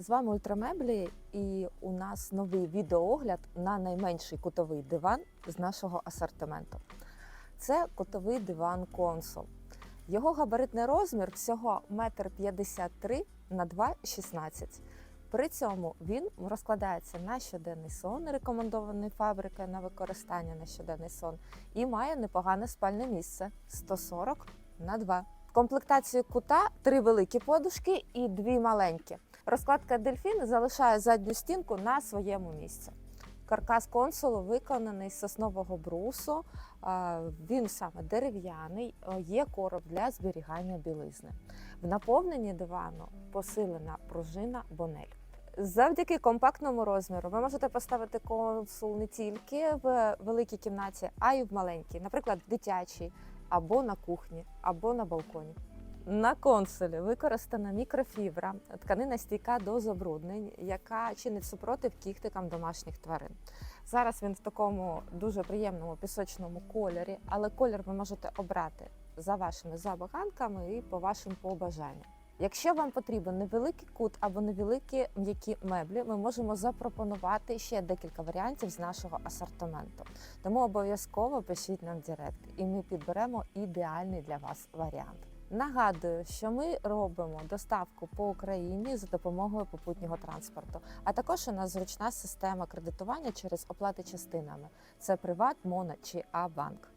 З вами Ультрамеблі, і у нас новий відеоогляд на найменший кутовий диван з нашого асортименту. Це кутовий диван консул. Його габаритний розмір всього 1,53 м на 2,16 При цьому він розкладається на щоденний сон, рекомендований фабрикою на використання на щоденний сон, і має непогане спальне місце 140 на 2. В комплектації кута три великі подушки і дві маленькі. Розкладка дельфін залишає задню стінку на своєму місці. Каркас консулу виконаний з соснового брусу. Він саме дерев'яний, є короб для зберігання білизни. В наповненні дивану посилена пружина бонель. Завдяки компактному розміру ви можете поставити консул не тільки в великій кімнаті, а й в маленькій, наприклад, в дитячій, або на кухні, або на балконі. На консолі використана мікрофібра, тканина стійка до забруднень, яка чинить супротив кіхтикам домашніх тварин. Зараз він в такому дуже приємному пісочному кольорі, але колір ви можете обрати за вашими забаганками і по вашим побажанням. Якщо вам потрібен невеликий кут або невеликі м'які меблі, ми можемо запропонувати ще декілька варіантів з нашого асортименту. Тому обов'язково пишіть нам Директ, і ми підберемо ідеальний для вас варіант. Нагадую, що ми робимо доставку по Україні за допомогою попутнього транспорту. А також у нас зручна система кредитування через оплати частинами. Це Приват, Моно чи Абанк.